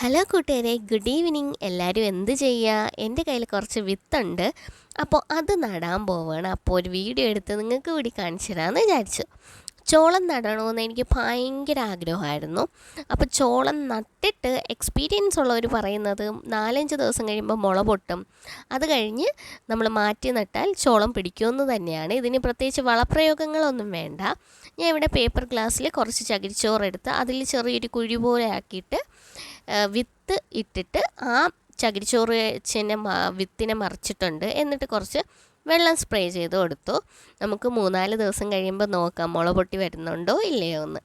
Hello കൂട്ടുകാരെ good evening. എല്ലാവരും എന്ത് ചെയ്യുക എന്റെ കയ്യിൽ കുറച്ച് വിത്തുണ്ട്. അപ്പോൾ അത് നടാൻ പോവുകയാണ് അപ്പോൾ ഒരു വീഡിയോ എടുത്ത് നിങ്ങൾക്ക് കൂടി കാണിച്ചു തരാമെന്ന് വിചാരിച്ചു. ചോളം നടണമെന്ന് എനിക്ക് ഭയങ്കര ആഗ്രഹമായിരുന്നു. അപ്പോൾ ചോളം നട്ടിട്ട് എക്സ്പീരിയൻസ് ഉള്ളവർ പറയുന്നത് നാലഞ്ച് ദിവസം കഴിയുമ്പോൾ മുള പൊട്ടും. അത് കഴിഞ്ഞ് നമ്മൾ മാറ്റി നട്ടാൽ ചോളം പിടിക്കുമെന്ന് തന്നെയാണ്. ഇതിന് പ്രത്യേകിച്ച് വളപ്രയോഗങ്ങളൊന്നും വേണ്ട. ഞാൻ ഇവിടെ പേപ്പർ ഗ്ലാസ്സിൽ കുറച്ച് ചകിരിച്ചോറെടുത്ത് അതിൽ ചെറിയൊരു കുഴി പോലെ ആക്കിയിട്ട് വിത്ത് ഇട്ടിട്ട് ആ ചകിരിച്ചോറ് ചെന്നെ വിത്തിനെ മറിച്ചിട്ടുണ്ട്. എന്നിട്ട് കുറച്ച് വെള്ളം സ്പ്രേ ചെയ്ത് കൊടുത്തു. നമുക്ക് മൂന്നാൽ ദിവസം കഴിയുമ്പോൾ നോക്കാം മുള പൊട്ടി വരുന്നുണ്ടോ ഇല്ലയോ എന്ന്.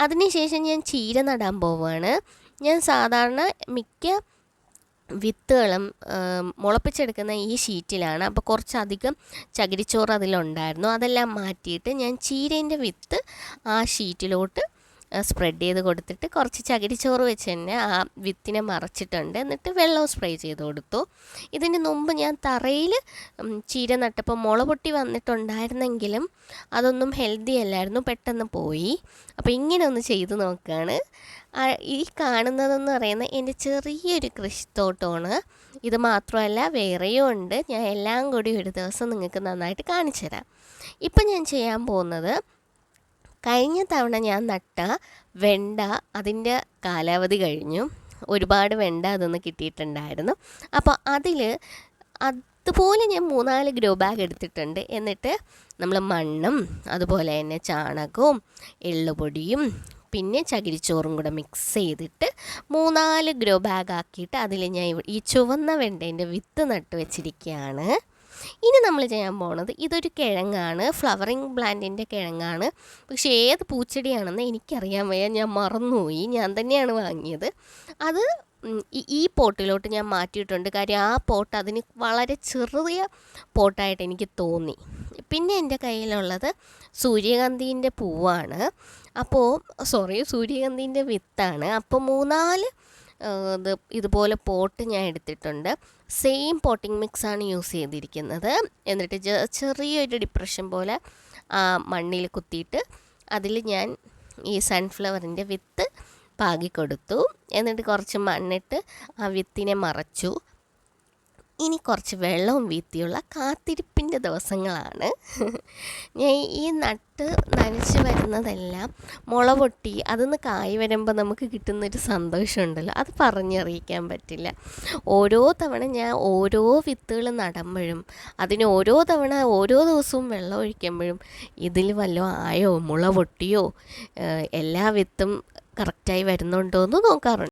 അതിനുശേഷം ഞാൻ ചീര നടാൻ പോവുകയാണ് ഞാൻ സാധാരണ മിക്ക വിത്തുകളും മുളപ്പിച്ചെടുക്കുന്ന ഈ ഷീറ്റിലാണ് അപ്പോൾ കുറച്ചധികം ചകിരിച്ചോറ് അതിലുണ്ടായിരുന്നു. അതെല്ലാം മാറ്റിയിട്ട് ഞാൻ ചീരേന്റെ വിത്ത് ആ ഷീറ്റിലോട്ട് സ്പ്രെഡ് ചെയ്ത് കൊടുത്തിട്ട് കുറച്ച് ചകിരിച്ചോറ് വെച്ച് തന്നെ ആ വിത്തിനെ മറച്ചിട്ടുണ്ട്. എന്നിട്ട് വെള്ളം സ്പ്രേ ചെയ്ത് കൊടുത്തു. ഇതിന് മുമ്പ് ഞാൻ തറയിൽ ചീര നട്ടപ്പോൾ മുള പൊട്ടി വന്നിട്ടുണ്ടായിരുന്നെങ്കിലും അതൊന്നും ഹെൽത്തി അല്ലായിരുന്നു. പെട്ടെന്ന് പോയി. അപ്പോൾ ഇങ്ങനെ ഒന്ന് ചെയ്ത് നോക്കുകയാണ് ഈ കാണുന്നതെന്ന് പറയുന്നത് എന്റെ ചെറിയൊരു കൃഷിത്തോട്ടമാണ്. ഇത് മാത്രമല്ല വേറെയും ഉണ്ട്. ഞാൻ എല്ലാം കൂടി ഒരു ദിവസം നിങ്ങൾക്ക് നന്നായിട്ട് കാണിച്ചു തരാം. ഇപ്പം ഞാൻ ചെയ്യാൻ പോകുന്നത് കഴിഞ്ഞ തവണ ഞാൻ നട്ട വെണ്ട അതിന്റെ കാലാവധി കഴിഞ്ഞു. ഒരുപാട് വെണ്ട അതൊന്ന് കിട്ടിയിട്ടുണ്ടായിരുന്നു. അപ്പോൾ അതിൽ അതുപോലെ ഞാൻ മൂന്നാൽ ഗ്രോ ബാഗ് എടുത്തിട്ടുണ്ട്. എന്നിട്ട് നമ്മൾ മണ്ണും അതുപോലെ തന്നെ ചാണകവും എള്ളുപൊടിയും പിന്നെ ചകിരിച്ചോറും കൂടെ മിക്സ് ചെയ്തിട്ട് മൂന്നാൽ ഗ്രോ ബാഗ് ആക്കിയിട്ട് അതിൽ ഞാൻ ഈ ചുവന്ന വെണ്ടേന്റെ വിത്ത് നട്ട് വെച്ചിരിക്കുകയാണ്. ഇനി നമ്മൾ ചെയ്യാൻ പോണത് ഇതൊരു കിഴങ്ങാണ്. ഫ്ലവറിങ് പ്ലാന്റിന്റെ കിഴങ്ങാണ്. പക്ഷേ ഏത് പൂച്ചെടിയാണെന്ന് എനിക്കറിയാൻ വയ്യ. ഞാൻ മറന്നുപോയി. ഞാൻ തന്നെയാണ് വാങ്ങിയത്. അത് ഈ പോട്ടിലോട്ട് ഞാൻ മാറ്റിയിട്ടുണ്ട്. കാര്യം ആ പോട്ട് അതിന് വളരെ ചെറിയ പോട്ടായിട്ട് എനിക്ക് തോന്നി. പിന്നെ എന്റെ കയ്യിലുള്ളത് സൂര്യകാന്തിന്റെ പൂവാണ്. അപ്പോൾ സോറി സൂര്യകാന്തിന്റെ വിത്താണ്. അപ്പോൾ മൂന്നാൽ ഇത് ഇതുപോലെ പോട്ട് ഞാൻ എടുത്തിട്ടുണ്ട്. സെയിം പോട്ടിംഗ് മിക്സാണ് യൂസ് ചെയ്തിരിക്കുന്നത്. എന്നിട്ട് ചെറിയൊരു ഡിപ്രഷൻ പോലെ ആ മണ്ണിൽ കുത്തിയിട്ട് അതിൽ ഞാൻ ഈ സൺഫ്ലവറിന്റെ വിത്ത് പാകി കൊടുത്തു എന്നിട്ട് കുറച്ച് മണ്ണിട്ട് ആ വിത്തിനെ മറച്ചു. ഇനി കുറച്ച് വെള്ളവും വീത്തിയുള്ള കാത്തിരിപ്പിന്റെ ദിവസങ്ങളാണ്. ഞാൻ ഈ നട്ട് നനച്ച് വരുന്നതെല്ലാം മുള പൊട്ടി അതൊന്ന് കായ് വരുമ്പോൾ നമുക്ക് കിട്ടുന്നൊരു സന്തോഷമുണ്ടല്ലോ. അത് പറഞ്ഞറിയിക്കാൻ പറ്റില്ല. ഓരോ തവണ ഞാൻ ഓരോ വിത്തുകൾ നടുമ്പോഴും അതിന് ഓരോ തവണ ഓരോ ദിവസവും വെള്ളം ഒഴിക്കുമ്പോഴും ഇതിൽ വല്ലതും ആയോ മുള പൊട്ടിയോ എല്ലാ വിത്തും കറക്റ്റായി വരുന്നുണ്ടോ എന്ന് നോക്കാറുണ്ട്.